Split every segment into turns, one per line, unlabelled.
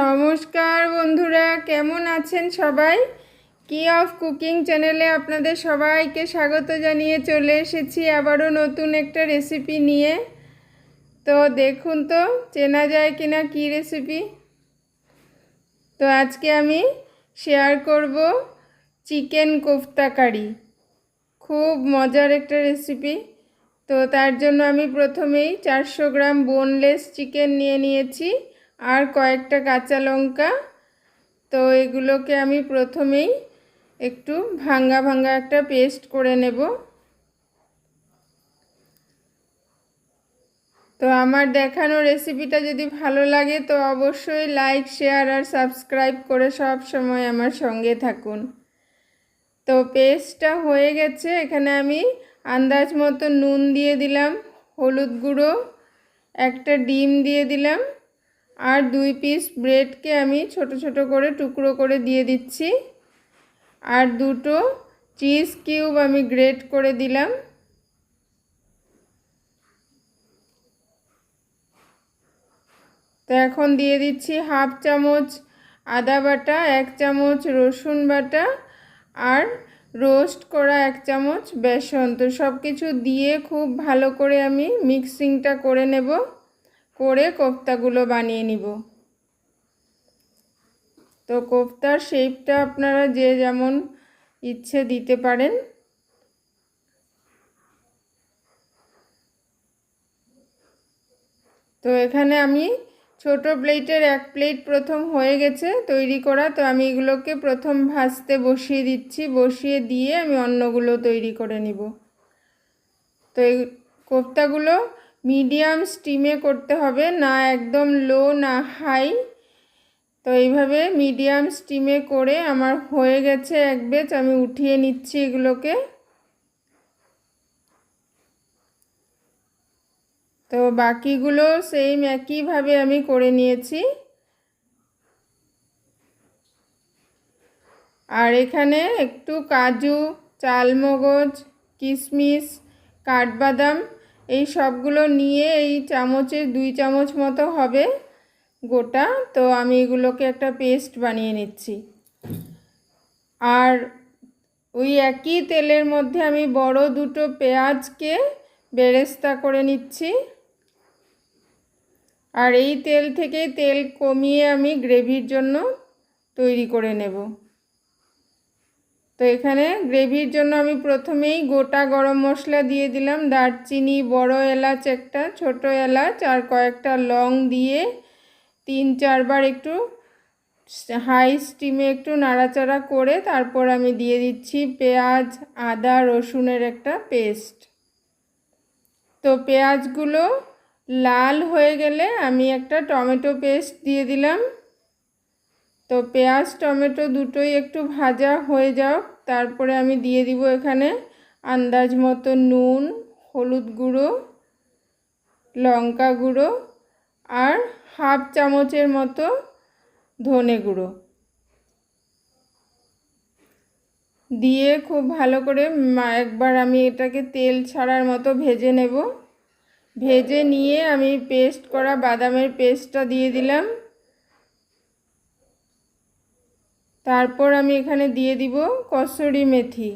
নমস্কার বন্ধুরা, কেমন আছেন সবাই? কি অফ কুকিং চ্যানেলে আপনাদের সবাইকে স্বাগত জানিয়ে চলে এসেছি আবারও নতুন একটা রেসিপি নিয়ে। তো দেখুন তো, চেনা যায় কিনা কি রেসিপি তো আজকে আমি শেয়ার করব চিকেন কোফতা কারি। খুব মজার একটা রেসিপি তো তার জন্য আমি প্রথমেই চারশো গ্রাম বোনলেস চিকেন নিয়ে নিয়েছি। আর কয়েকটা কাঁচা লঙ্কা। তো এগুলোকে আমি প্রথমেই একটু ভাঙ্গা ভাঙ্গা একটা পেস্ট করে নেব। তো আমার দেখানো রেসিপিটা যদি ভালো লাগে, তো অবশ্যই লাইক, শেয়ার আর সাবস্ক্রাইব করে সব সময় আমার সঙ্গে থাকুন। তো পেস্টটা হয়ে গেছে। এখানে আমি আন্দাজ মতো নুন দিয়ে দিলাম, হলুদ গুঁড়ো, একটা ডিম দিয়ে দিলাম। আর দুই পিস ব্রেডকে আমি ছোট ছোট করে টুকরো করে দিয়ে দিচ্ছি। আর দুটো চিজ কিউব আমি গ্রেট করে দিলাম। তো এখন দিয়ে দিচ্ছি হাফ চামচ আদা বাটা, এক চামচ রসুন বাটা আর রোস্ট করা এক চামচ বেসন। তো সব কিছু দিয়ে খুব ভালো করে আমি মিক্সিংটা করে নেব। করে কোফতাগুলো বানিয়ে নিব। তো কোফতার শেপটা আপনারা যে যেমন ইচ্ছে দিতে পারেন। তো এখানে আমি ছোট প্লেটের এক প্লেট প্রথম হয়ে গেছে তৈরি করা। তো আমি এগুলোকে প্রথম ভাজতে বসিয়ে দিচ্ছি। বসিয়ে দিয়ে আমি অন্যগুলো তৈরি করে নিব। তো এই কোফতাগুলো মিডিয়াম স্টিমে করতে হবে, না একদম লো, না হাই। তো এইভাবে মিডিয়াম স্টিমে করে আমার হয়ে গেছে এক বেচ আমি উঠিয়ে নিচ্ছি এগুলোকে। তো বাকিগুলো সেম একইভাবে আমি করে নিয়েছি। আর এখানে একটু কাজু, চালমগজ, কিশমিশ, কাঠবাদাম এই সবগুলো নিয়ে এই চামচের দুই চামচ মতো হবে গোটা। তো আমি এগুলোকে একটা পেস্ট বানিয়ে নিচ্ছি। আর ওই একই তেলের মধ্যে আমি বড় দুটো পেঁয়াজকে বেরেস্তা করে নিচ্ছি। আর এই তেল থেকে তেল কমিয়ে আমি গ্রেভির জন্য তৈরি করে নেব। তো এখানে গ্রেভির জন্য আমি প্রথমেই গোটা গরম মশলা দিয়ে দিলাম। দারচিনি, বড় এলাচ একটা, ছোট এলাচ আর কয়েকটা লং দিয়ে তিন চারবার একটু হাই স্টিমে একটু নাড়াচাড়া করে তারপর আমি দিয়ে দিচ্ছি পেঁয়াজ, আদা, রসুনের একটা পেস্ট। তো পেঁয়াজগুলো লাল হয়ে গেলে আমি একটা টমেটো পেস্ট দিয়ে দিলাম। তো পেঁয়াজ, টমেটো দুটোই একটু ভাজা হয়ে যাও তারপরে আমি দিয়ে দিব এখানে আন্দাজ মতো নুন, হলুদ গুঁড়ো, লঙ্কা গুঁড়ো আর হাফ চামচের মতো ধনে গুঁড়ো। দিয়ে খুব ভালো করে একবার আমি এটাকে তেল ছাড়ার মতো ভেজে নেব। ভেজে নিয়ে আমি পেস্ট করা বাদামের পেস্টটা দিয়ে দিলাম। তারপর আমি এখানে দিয়ে দিব কসুরি মেথি।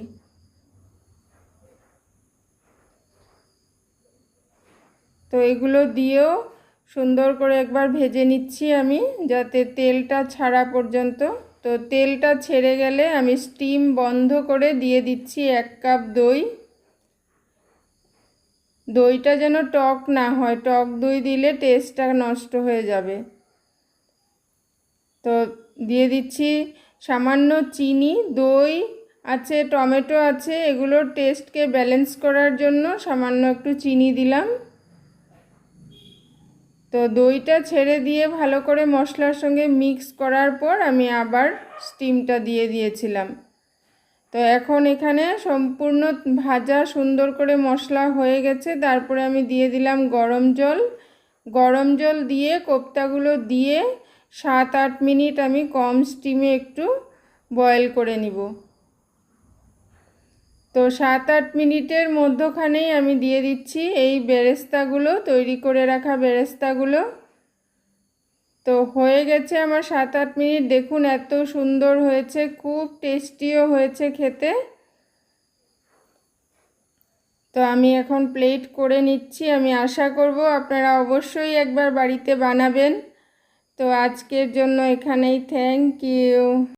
তো এগুলো দিয়েও সুন্দর করে একবার ভেজে নিচ্ছি আমি, যাতে তেলটা ছাড়া পর্যন্ত। তো তেলটা ছেড়ে গেলে আমি স্টিম বন্ধ করে দিয়ে দিচ্ছি এক কাপ দই। দইটা যেন টক না হয়, টক দই দিলে টেস্টটা নষ্ট হয়ে যাবে। তো দিয়ে দিচ্ছি সামান্য চিনি, দই আছে, টমেটো আছে, এগুলোর টেস্টকে ব্যালেন্স করার জন্য সামান্য একটু চিনি দিলাম। তো দইটা ছেড়ে দিয়ে ভালো করে মশলার সঙ্গে মিক্স করার পর আমি আবার স্টিমটা দিয়ে দিয়েছিলাম। তো এখন এখানে সম্পূর্ণ ভাজা সুন্দর করে মশলা হয়ে গেছে। তারপরে আমি দিয়ে দিলাম গরম জল। গরম জল দিয়ে কোপ্তাগুলো দিয়ে সাত আট মিনিট আমি কম স্টিমে একটু বয়েল করে নিব। তো সাত আট মিনিটের মধ্যখানেই আমি দিয়ে দিচ্ছি এই বেরেস্তাগুলো, তৈরি করে রাখা বেরেস্তাগুলো। তো হয়ে গেছে আমার সাত আট মিনিট। দেখুন এত সুন্দর হয়েছে, খুব টেস্টিও হয়েছে খেতে। তো আমি এখন প্লেট করে নিচ্ছি। আমি আশা করব আপনারা অবশ্যই একবার বাড়িতে বানাবেন। তো আজকের জন্য এখানেই থ্যাংক ইউ